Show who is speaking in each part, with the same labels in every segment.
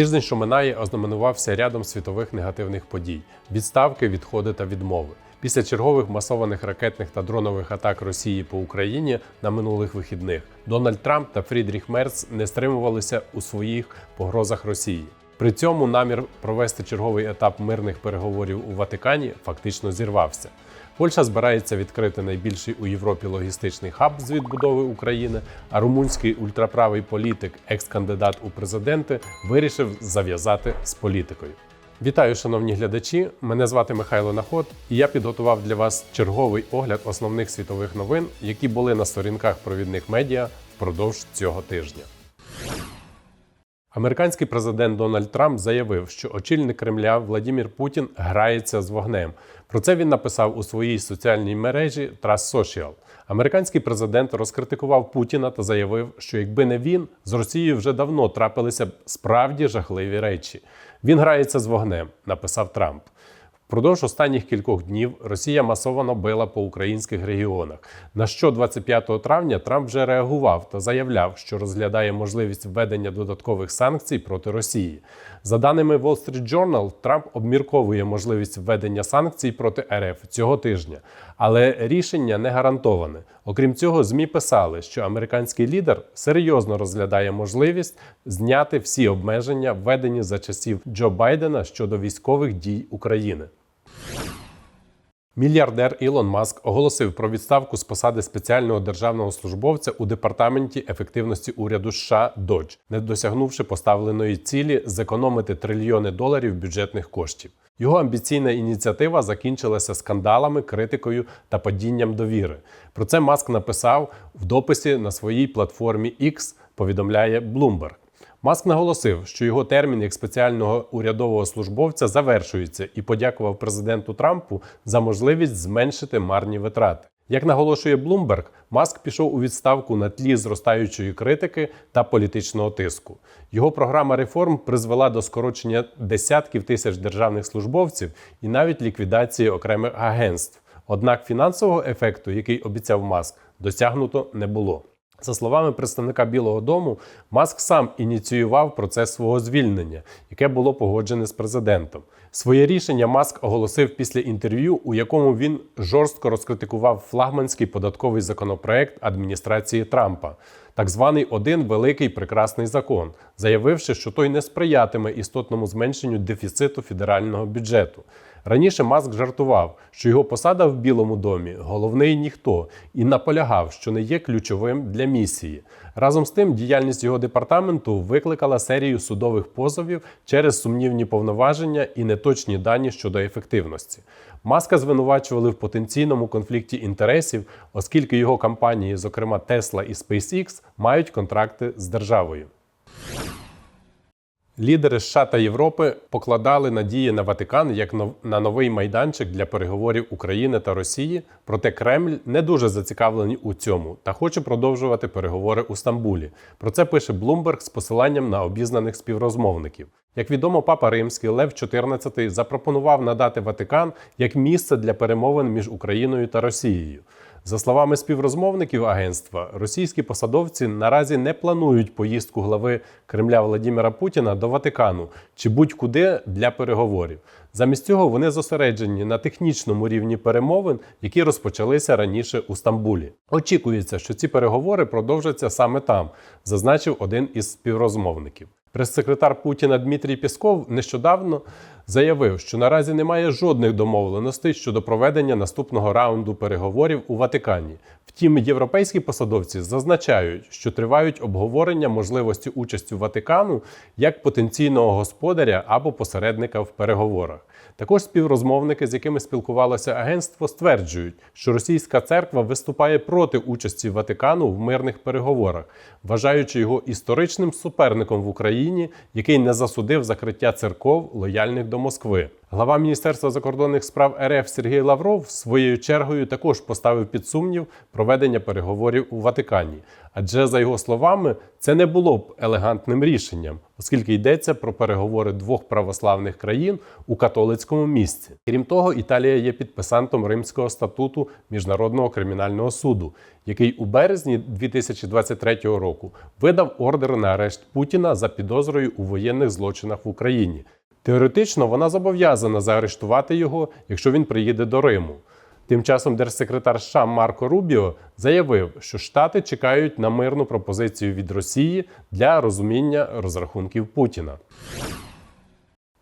Speaker 1: Тиждень, що минає, ознаменувався рядом світових негативних подій: відставки, відходи та відмови. Після чергових масованих ракетних та дронових атак Росії по Україні на минулих вихідних Дональд Трамп та Фрідріх Мерц не стримувалися у своїх погрозах Росії. При цьому намір провести черговий етап мирних переговорів у Ватикані фактично зірвався. Польща збирається відкрити найбільший у Європі логістичний хаб з відбудови України. А румунський ультраправий політик, екс-кандидат у президенти, вирішив зав'язати з політикою. Вітаю, шановні глядачі! Мене звати Михайло Наход, і я підготував для вас черговий огляд основних світових новин, які були на сторінках провідних медіа впродовж цього тижня. Американський президент Дональд Трамп заявив, що очільник Кремля Владімір Путін грається з вогнем. Про це він написав у своїй соціальній мережі Trust Social. Американський президент розкритикував Путіна та заявив, що якби не він, з Росією вже давно трапилися б справді жахливі речі. Він грається з вогнем, написав Трамп. Впродовж останніх кількох днів Росія масово била по українських регіонах. На що 25 травня Трамп вже реагував та заявляв, що розглядає можливість введення додаткових санкцій проти Росії. За даними Wall Street Journal, Трамп обмірковує можливість введення санкцій проти РФ цього тижня, але рішення не гарантоване. Окрім цього, змі писали, що американський лідер серйозно розглядає можливість зняти всі обмеження, введені за часів Джо Байдена щодо військових дій України. Мільярдер Ілон Маск оголосив про відставку з посади спеціального державного службовця у департаменті ефективності уряду США Додж, не досягнувши поставленої цілі зекономити трильйони доларів бюджетних коштів. Його амбіційна ініціатива закінчилася скандалами, критикою та падінням довіри. Про це Маск написав в дописі на своїй платформі X, повідомляє Bloomberg. Маск наголосив, що його термін як спеціального урядового службовця завершується і подякував президенту Трампу за можливість зменшити марні витрати. Як наголошує Bloomberg, Маск пішов у відставку на тлі зростаючої критики та політичного тиску. Його програма реформ призвела до скорочення десятків тисяч державних службовців і навіть ліквідації окремих агентств. Однак фінансового ефекту, який обіцяв Маск, досягнуто не було. За словами представника Білого Дому, Маск сам ініціював процес свого звільнення, яке було погоджене з президентом. Своє рішення Маск оголосив після інтерв'ю, у якому він жорстко розкритикував флагманський податковий законопроект адміністрації Трампа, так званий один великий прекрасний закон, заявивши, що той не сприятиме істотному зменшенню дефіциту федерального бюджету. Раніше Маск жартував, що його посада в Білому домі головний ніхто, і наполягав, що не є ключовим для місії. Разом з тим, діяльність його департаменту викликала серію судових позовів через сумнівні повноваження і неточні дані щодо ефективності. Маска звинувачували в потенційному конфлікті інтересів, оскільки його компанії, зокрема Tesla і SpaceX, мають контракти з державою. Лідери США та Європи покладали надії на Ватикан як на новий майданчик для переговорів України та Росії. Проте Кремль не дуже зацікавлений у цьому та хоче продовжувати переговори у Стамбулі. Про це пише Bloomberg з посиланням на обізнаних співрозмовників. Як відомо, папа Римський Лев XIV запропонував надати Ватикан як місце для перемовин між Україною та Росією. За словами співрозмовників агентства, російські посадовці наразі не планують поїздку глави Кремля Владимира Путіна до Ватикану чи будь-куди для переговорів. Замість цього вони зосереджені на технічному рівні перемовин, які розпочалися раніше у Стамбулі. Очікується, що ці переговори продовжаться саме там, зазначив один із співрозмовників. Прес-секретар Путіна Дмитрій Пісков нещодавно заявив, що наразі немає жодних домовленостей щодо проведення наступного раунду переговорів у Ватикані. Втім, європейські посадовці зазначають, що тривають обговорення можливості участі Ватикану як потенційного господаря або посередника в переговорах. Також співрозмовники, з якими спілкувалося агентство, стверджують, що російська церква виступає проти участі Ватикану в мирних переговорах, вважаючи його історичним суперником в Україні, який не засудив закриття церков лояльних до Москви. Глава Міністерства закордонних справ РФ Сергій Лавров своєю чергою також поставив під сумнів проведення переговорів у Ватикані. Адже, за його словами, це не було б елегантним рішенням, оскільки йдеться про переговори двох православних країн у католицькому місці. Крім того, Італія є підписантом Римського статуту Міжнародного кримінального суду, який у березні 2023 року видав ордер на арешт Путіна за підозрою у воєнних злочинах в Україні. Теоретично вона зобов'язана заарештувати його, якщо він приїде до Риму. Тим часом держсекретар США Марко Рубіо заявив, що Штати чекають на мирну пропозицію від Росії для розуміння розрахунків Путіна.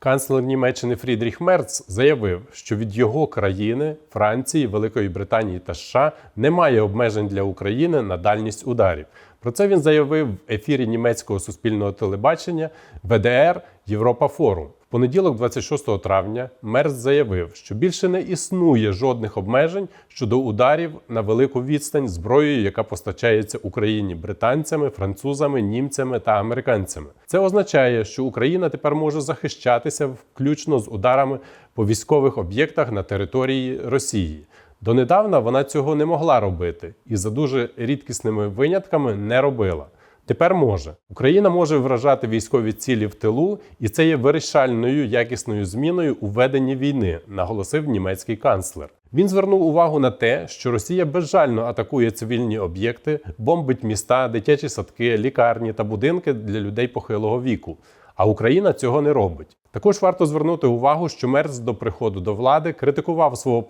Speaker 1: Канцлер Німеччини Фрідріх Мерц заявив, що від його країни, Франції, Великої Британії та США немає обмежень для України на дальність ударів. Про це він заявив в ефірі німецького суспільного телебачення ВДР Європа Форум. В понеділок, 26 травня, Мерц заявив, що більше не існує жодних обмежень щодо ударів на велику відстань зброєю, яка постачається Україні британцями, французами, німцями та американцями. Це означає, що Україна тепер може захищатися включно з ударами по військових об'єктах на території Росії. Донедавна вона цього не могла робити і за дуже рідкісними винятками не робила. Тепер може. Україна може вражати військові цілі в тилу, і це є вирішальною якісною зміною у веденні війни, наголосив німецький канцлер. Він звернув увагу на те, що Росія безжально атакує цивільні об'єкти, бомбить міста, дитячі садки, лікарні та будинки для людей похилого віку. А Україна цього не робить. Також варто звернути увагу, що Мерц до приходу до влади критикував свого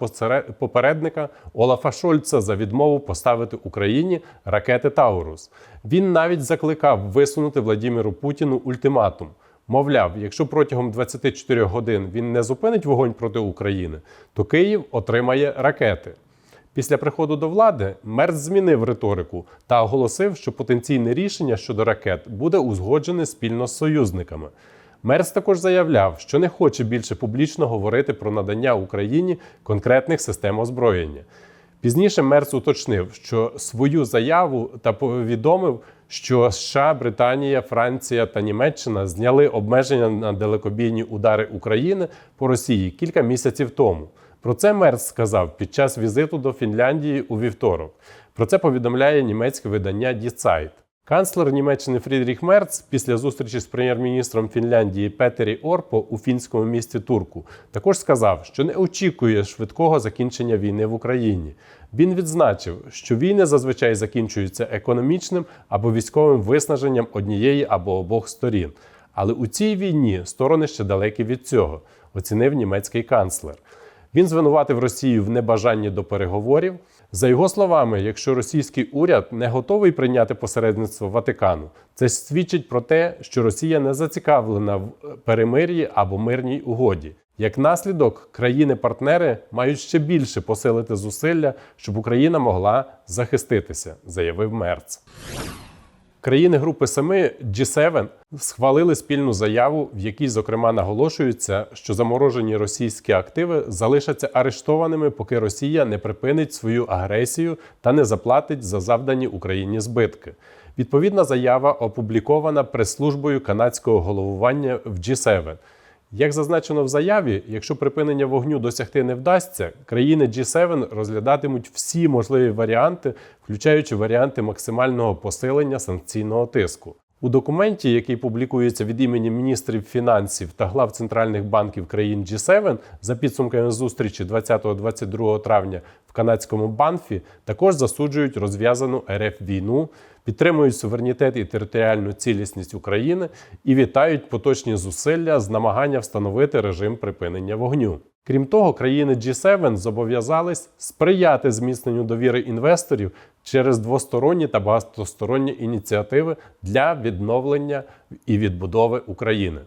Speaker 1: попередника Олафа Шольца за відмову поставити Україні ракети Таурус. Він навіть закликав висунути Владіміру Путіну ультиматум. Мовляв, якщо протягом 24 годин він не зупинить вогонь проти України, то Київ отримає ракети. Після приходу до влади Мерц змінив риторику та оголосив, що потенційне рішення щодо ракет буде узгоджене спільно з союзниками. Мерц також заявляв, що не хоче більше публічно говорити про надання Україні конкретних систем озброєння. Пізніше Мерц уточнив, що свою заяву та повідомив, що США, Британія, Франція та Німеччина зняли обмеження на далекобійні удари України по Росії кілька місяців тому. Про це Мерц сказав під час візиту до Фінляндії у вівторок. Про це повідомляє німецьке видання Die Zeit. Канцлер Німеччини Фрідріх Мерц після зустрічі з прем'єр-міністром Фінляндії Петері Орпо у фінському місті Турку також сказав, що не очікує швидкого закінчення війни в Україні. Він відзначив, що війни зазвичай закінчуються економічним або військовим виснаженням однієї або обох сторін. Але у цій війні сторони ще далекі від цього, оцінив німецький канцлер. Він звинуватив Росію в небажанні до переговорів. За його словами, якщо російський уряд не готовий прийняти посередництво Ватикану, це свідчить про те, що Росія не зацікавлена в перемир'ї або мирній угоді. Як наслідок, країни-партнери мають ще більше посилити зусилля, щоб Україна могла захиститися, заявив Мерц. Країни Групи Семи G7 схвалили спільну заяву, в якій, зокрема, наголошується, що заморожені російські активи залишаться арештованими, поки Росія не припинить свою агресію та не заплатить за завдані Україні збитки. Відповідна заява опублікована прес-службою канадського головування в G7. Як зазначено в заяві, якщо припинення вогню досягти не вдасться, країни G7 розглядатимуть всі можливі варіанти, включаючи варіанти максимального посилення санкційного тиску. У документі, який публікується від імені міністрів фінансів та глав центральних банків країн G7 за підсумками зустрічі 20-22 травня в канадському банфі, також засуджують розв'язану РФ війну, підтримують суверенітет і територіальну цілісність України і вітають поточні зусилля з намагання встановити режим припинення вогню. Крім того, країни G7 зобов'язались сприяти зміцненню довіри інвесторів через двосторонні та багатосторонні ініціативи для відновлення і відбудови України.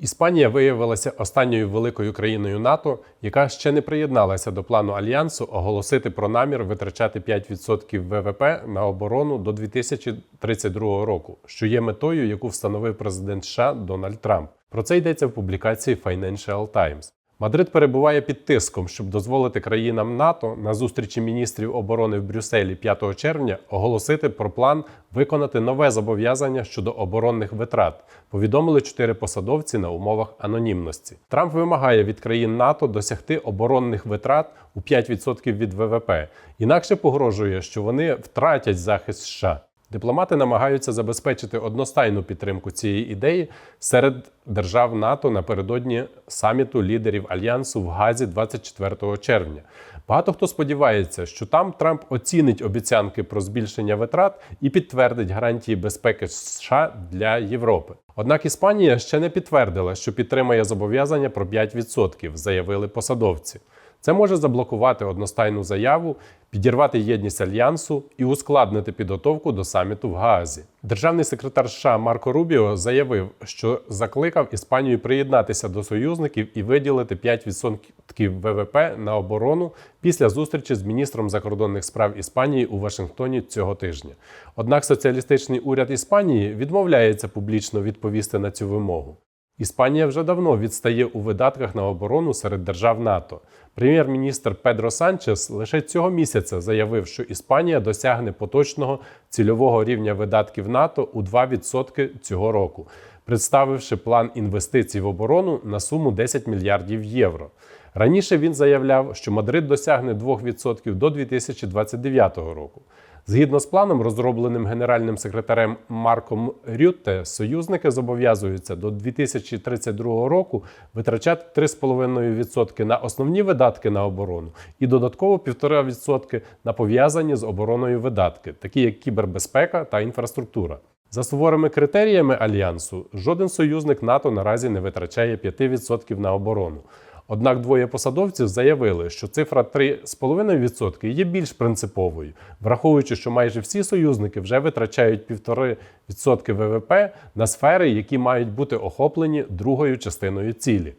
Speaker 1: Іспанія виявилася останньою великою країною НАТО, яка ще не приєдналася до плану альянсу оголосити про намір витрачати 5% ВВП на оборону до 2032 року, що є метою, яку встановив президент США Дональд Трамп. Про це йдеться в публікації Financial Times. Мадрид перебуває під тиском, щоб дозволити країнам НАТО на зустрічі міністрів оборони в Брюсселі 5 червня оголосити про план виконати нове зобов'язання щодо оборонних витрат. Повідомили чотири посадовці на умовах анонімності. Трамп вимагає від країн НАТО досягти оборонних витрат у 5% від ВВП. Інакше погрожує, що вони втратять захист США. Дипломати намагаються забезпечити одностайну підтримку цієї ідеї серед держав НАТО напередодні саміту лідерів альянсу в Газі 24 червня. Багато хто сподівається, що там Трамп оцінить обіцянки про збільшення витрат і підтвердить гарантії безпеки США для Європи. Однак Іспанія ще не підтвердила, що підтримає зобов'язання про 5%, заявили посадовці. Це може заблокувати одностайну заяву, підірвати єдність альянсу і ускладнити підготовку до саміту в Гаазі. Державний секретар США Марко Рубіо заявив, що закликав Іспанію приєднатися до союзників і виділити 5% ВВП на оборону після зустрічі з міністром закордонних справ Іспанії у Вашингтоні цього тижня. Однак соціалістичний уряд Іспанії відмовляється публічно відповісти на цю вимогу. Іспанія вже давно відстає у видатках на оборону серед держав НАТО. Прем'єр-міністр Педро Санчес лише цього місяця заявив, що Іспанія досягне поточного цільового рівня видатків НАТО у 2% цього року, представивши план інвестицій в оборону на суму 10 мільярдів євро. Раніше він заявляв, що Мадрид досягне 2% до 2029 року. Згідно з планом, розробленим генеральним секретарем Марком Рютте, союзники зобов'язуються до 2032 року витрачати 3,5% на основні видатки на оборону і додатково 1,5% на пов'язані з обороною видатки, такі як кібербезпека та інфраструктура. За суворими критеріями альянсу, жоден союзник НАТО наразі не витрачає 5% на оборону. Однак двоє посадовців заявили, що цифра 3,5% є більш принциповою, враховуючи, що майже всі союзники вже витрачають 1,5% ВВП на сфери, які мають бути охоплені другою частиною цілі.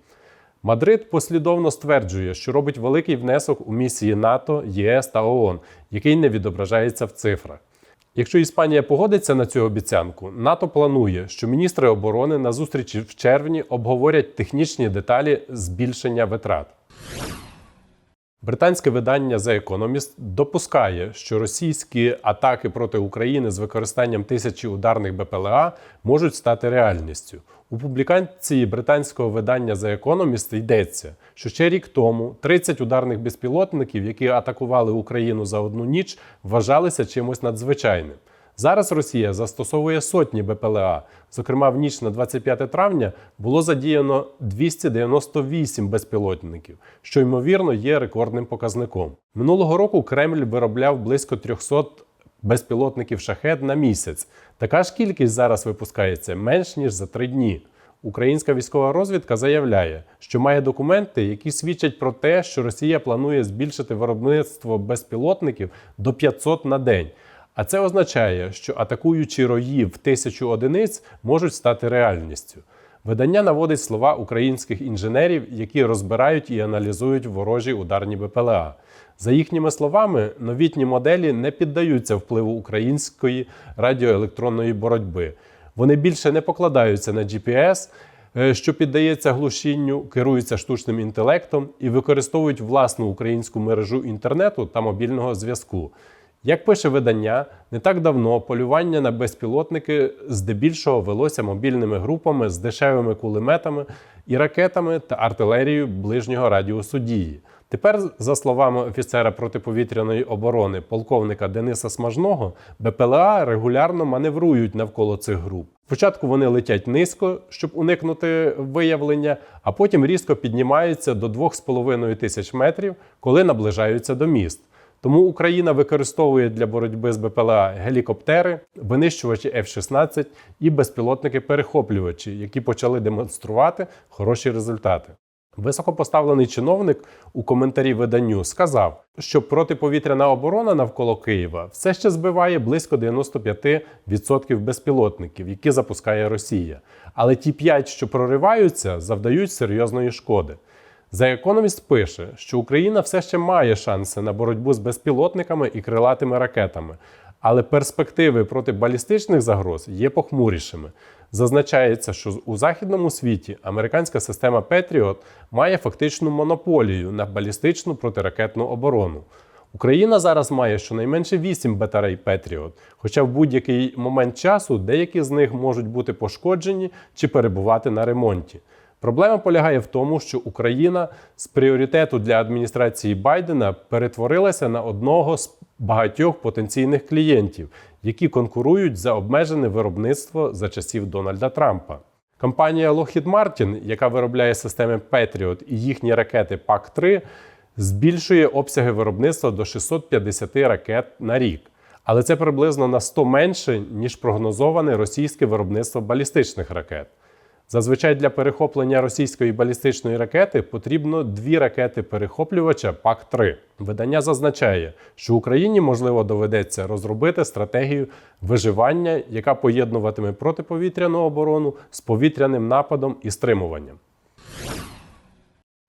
Speaker 1: Мадрид послідовно стверджує, що робить великий внесок у місії НАТО, ЄС та ООН, який не відображається в цифрах. Якщо Іспанія погодиться на цю обіцянку, НАТО планує, що міністри оборони на зустрічі в червні обговорять технічні деталі збільшення витрат. Британське видання The Economist допускає, що російські атаки проти України з використанням тисячі ударних БПЛА можуть стати реальністю. У публікації британського видання The Economist йдеться, що ще рік тому 30 ударних безпілотників, які атакували Україну за одну ніч, вважалися чимось надзвичайним. Зараз Росія застосовує сотні БПЛА. Зокрема, в ніч на 25 травня було задіяно 298 безпілотників, що ймовірно є рекордним показником. Минулого року Кремль виробляв близько 300 безпілотників шахет на місяць. Така ж кількість зараз випускається менш ніж за три дні. Українська військова розвідка заявляє, що має документи, які свідчать про те, що Росія планує збільшити виробництво безпілотників до 500 на день. А це означає, що атакуючі рої в тисячу одиниць можуть стати реальністю. Видання наводить слова українських інженерів, які розбирають і аналізують ворожі ударні БПЛА. За їхніми словами, новітні моделі не піддаються впливу української радіоелектронної боротьби. Вони більше не покладаються на GPS, е, що піддається глушінню, керуються штучним інтелектом і використовують власну українську мережу інтернету та мобільного зв'язку. Як пише видання, не так давно полювання на безпілотники здебільшого велося мобільними групами з дешевими кулеметами і ракетами та артилерією ближнього радіусу дії. Тепер, за словами офіцера протиповітряної оборони полковника Дениса Смажного, БПЛА регулярно маневрують навколо цих груп. Спочатку вони летять низько, щоб уникнути виявлення, а потім різко піднімаються до 2,5 тисяч метрів, коли наближаються до міст. Тому Україна використовує для боротьби з БПЛА гелікоптери, винищувачі F-16 і безпілотники-перехоплювачі, які почали демонструвати хороші результати. Високопоставлений чиновник у коментарі виданню сказав, що протиповітряна оборона навколо Києва все ще збиває близько 95% безпілотників, які запускає Росія. Але ті 5, що прориваються, завдають серйозної шкоди. The Economist пише, що Україна все ще має шанси на боротьбу з безпілотниками і крилатими ракетами, Але перспективи проти балістичних загроз є похмурішими. Зазначається, що у західному світі американська система Patriot має фактичну монополію на балістичну протиракетну оборону. Україна зараз має щонайменше 8 батарей Patriot, хоча в будь-який момент часу деякі з них можуть бути пошкоджені чи перебувати на ремонті. Проблема полягає в тому, що Україна з пріоритету для адміністрації Байдена перетворилася на одного з багатьох потенційних клієнтів, які конкурують за обмежене виробництво за часів Дональда Трампа. Компанія Lockheed Martin, яка виробляє системи Patriot і їхні ракети ПАК-3, збільшує обсяги виробництва до 650 ракет на рік. Але це приблизно на 100 менше, ніж прогнозоване російське виробництво балістичних ракет. Зазвичай для перехоплення російської балістичної ракети потрібно дві ракети перехоплювача ПАК-3. Видання зазначає, що Україні можливо доведеться розробити стратегію виживання, яка поєднуватиме протиповітряну оборону з повітряним нападом і стримуванням.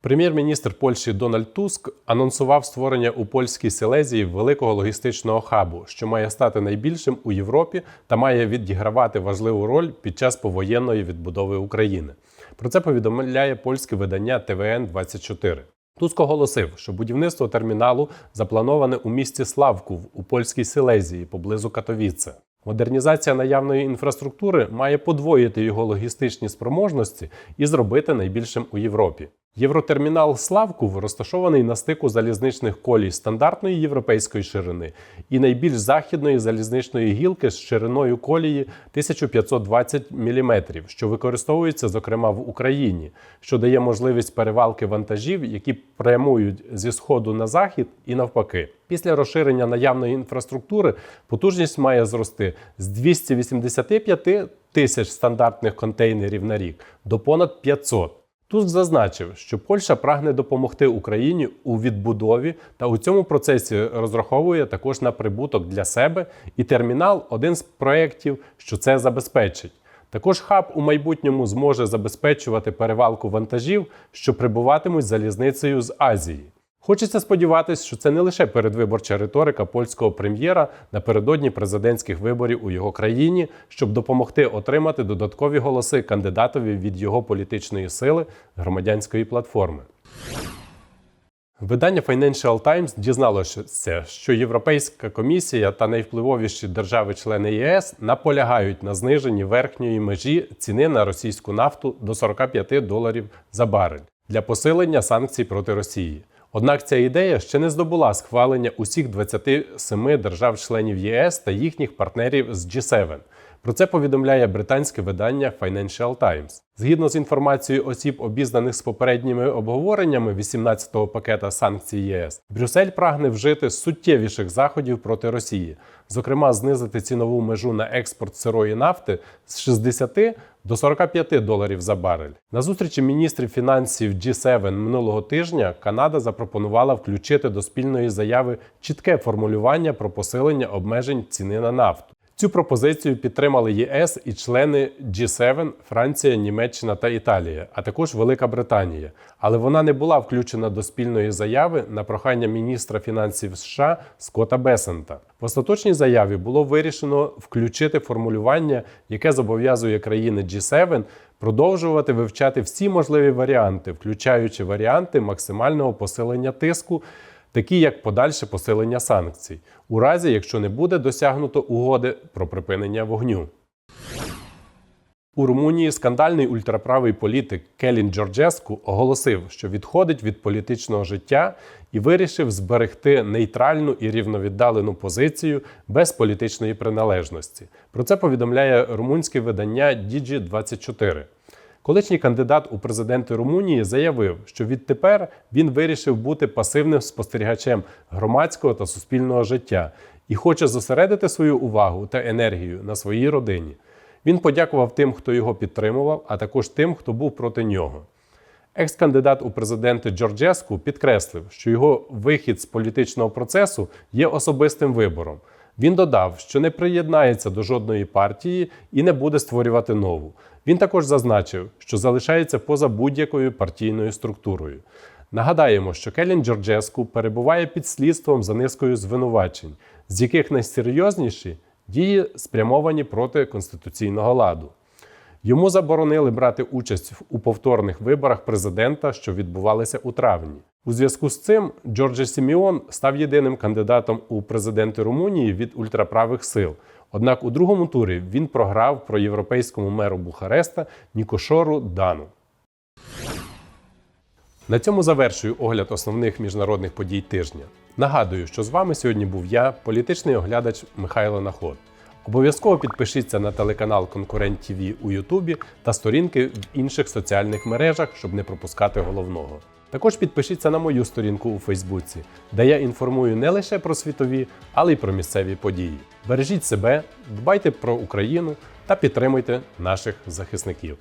Speaker 1: Прем'єр-міністр Польщі Дональд Туск анонсував створення у польській Силезії великого логістичного хабу, що має стати найбільшим у Європі та має відігравати важливу роль під час повоєнної відбудови України. Про це повідомляє польське видання ТВН 24 Туск оголосив, що будівництво терміналу заплановане у місті Славків у польській Силезії поблизу Катовіце. Модернізація наявної інфраструктури має подвоїти його логістичні спроможності і зробити найбільшим у Європі. Євротермінал Славкув розташований на стику залізничних колій стандартної європейської ширини і найбільш західної залізничної гілки з шириною колії 1520 мм, що використовується зокрема в Україні, що дає можливість перевалки вантажів, які прямують зі сходу на захід і навпаки. Після розширення наявної інфраструктури потужність має зрости з 285 тисяч стандартних контейнерів на рік до понад 500. Туск зазначив, що Польща прагне допомогти Україні у відбудові та у цьому процесі розраховує також на прибуток для себе, і термінал один з проєктів, що це забезпечить. Також хаб у майбутньому зможе забезпечувати перевалку вантажів, що прибуватимуть залізницею з Азії. Хочеться сподіватися, що це не лише передвиборча риторика польського прем'єра напередодні президентських виборів у його країні, щоб допомогти отримати додаткові голоси кандидатові від його політичної сили громадянської платформи. Видання Financial Times дізналося, що Європейська комісія та найвпливовіші держави-члени ЄС наполягають на зниженні верхньої межі ціни на російську нафту до 45 доларів за барель для посилення санкцій проти Росії. Однак ця ідея ще не здобула схвалення усіх 27 держав-членів ЄС та їхніх партнерів з G7. Про це повідомляє британське видання Financial Times. Згідно з інформацією осіб, обізнаних з попередніми обговореннями 18-го пакета санкцій ЄС, Брюссель прагне вжити суттєвіших заходів проти Росії, зокрема, знизити цінову межу на експорт сирої нафти з 60 до 45 доларів за барель. На зустрічі міністрів фінансів G7 минулого тижня Канада запропонувала включити до спільної заяви чітке формулювання про посилення обмежень ціни на нафту. Цю пропозицію підтримали ЄС і члени G7 Франція, Німеччина та Італія, а також Велика Британія. Але вона не була включена до спільної заяви на прохання міністра фінансів США Скотта Бесента. В остаточній заяві було вирішено включити формулювання, яке зобов'язує країни G7 продовжувати вивчати всі можливі варіанти, включаючи варіанти максимального посилення тиску такі як подальше посилення санкцій, у разі якщо не буде досягнуто угоди про припинення вогню. У Румунії скандальний ультраправий політик Келін Джорджеску оголосив, що відходить від політичного життя і вирішив зберегти нейтральну і рівновіддалену позицію без політичної приналежності. Про це повідомляє румунське видання Digi24. Колишній кандидат у президенти Румунії заявив, що відтепер він вирішив бути пасивним спостерігачем громадського та суспільного життя і хоче зосередити свою увагу та енергію на своїй родині. Він подякував тим, хто його підтримував, а також тим, хто був проти нього. Екс-кандидат у президенти Джорджеску підкреслив, що його вихід з політичного процесу є особистим вибором. Він додав, що не приєднається до жодної партії і не буде створювати нову. Він також зазначив, що залишається поза будь-якою партійною структурою. Нагадаємо, що Келін Джорджеску перебуває під слідством за низкою звинувачень, з яких найсерйозніші дії спрямовані проти конституційного ладу. Йому заборонили брати участь у повторних виборах президента, що відбувалися у травні. У зв'язку з цим Джорджі Сіміон став єдиним кандидатом у президенти Румунії від ультраправих сил. Однак у другому турі він програв проєвропейському меру Бухареста Нікошору Дану. На цьому завершую огляд основних міжнародних подій тижня. Нагадую, що з вами сьогодні був я, політичний оглядач Михайло Наход. Обов'язково підпишіться на телеканал Конкурент ТВ у Ютубі та сторінки в інших соціальних мережах, щоб не пропускати головного. Також підпишіться на мою сторінку у Фейсбуці, де я інформую не лише про світові, але й про місцеві події. Бережіть себе, дбайте про Україну та підтримуйте наших захисників.